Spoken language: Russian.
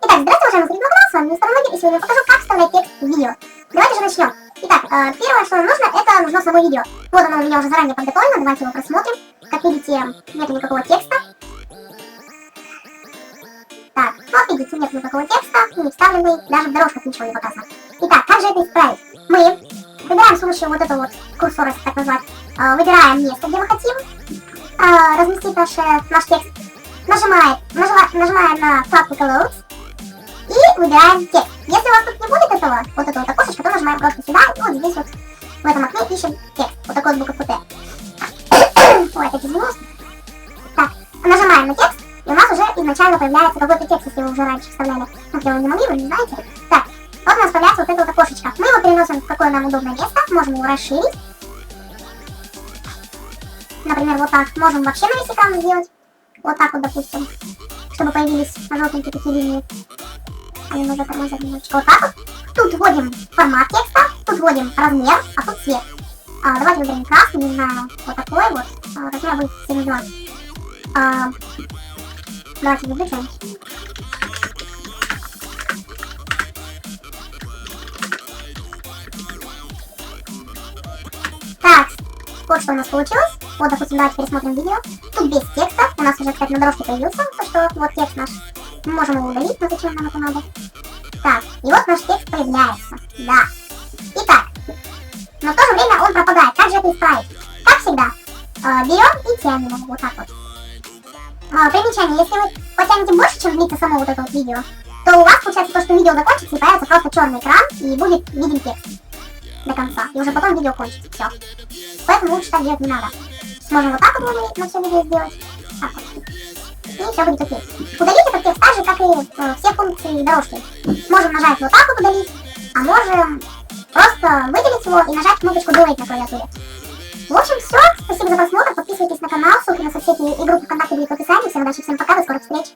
Итак, здравствуйте, уважаемые зрители, с вами и сегодня покажу, как вставлять видео. Давайте же начнем. Итак, э, первое, что нам нужно, это нужно само видео. Вот оно у меня уже заранее подготовлено, давайте его просмотрим. Как видите, нет никакого текста. Так, вот видите, нет никакого текста, не вставленный, даже в дорожках ничего не показано. Итак, как же это исправить? Мы выбираем с помощью вот этого вот курсора, так назвать, э, выбираем место, где мы хотим э, разместить наш, наш текст. Нажимаем, нажимаем, нажимаем на вкладку Close, и выбираем текст. Если у вас тут не будет этого, вот этого вот окошечка, то нажимаем просто сюда, и вот здесь вот, Опять извиняюсь. Так, нажимаем на текст, и у нас уже изначально появляется какой-то текст, если вы уже раньше вставляли. Вот я его не могли, вы не знаете. Так, вот у нас появляется вот это вот окошечко. Мы его переносим в какое нам удобное место, можем его расширить. Например, вот так. Можем вообще на весь экран сделать. Вот так вот, допустим. Чтобы появились желтенькие такие линии. Они нужно тормозят немножечко. Вот так вот. Тут вводим формат текста, тут вводим размер, а тут цвет. А, давайте выберем красный, не знаю, вот такой вот. А, размер будет 72. А, давайте выберем. Так, вот что у нас получилось. Вот, допустим, давайте пересмотрим видео. Тут без текста. У нас уже, кстати, на дорожке появился, то что вот текст наш. Мы можем его удалить, но зачем нам это надо? Так, и вот наш текст появляется. Да. Итак, но в то же время он пропадает. Как же это исправить? Как всегда, э, берем и тянем вот так вот. Э, примечание, если вы потянете больше, чем длится само вот это вот видео, то у вас получается то, что видео закончится и появится просто черный экран и будет виден текст до конца. И уже потом видео кончится. Все. Поэтому лучше так делать не надо. Можем вот так вот на все видео сделать. Так вот. И все будет окей. Удалить этот текст так же, как и э, все функции дорожки. Можем нажать вот так вот удалить, а можем просто выделить его и нажать кнопочку Delete на клавиатуре. В общем, все. Спасибо за просмотр. Подписывайтесь на канал. Ссылки на соцсети и группы ВКонтакте будет в описании. Всем удачи, всем пока, до скорых встреч.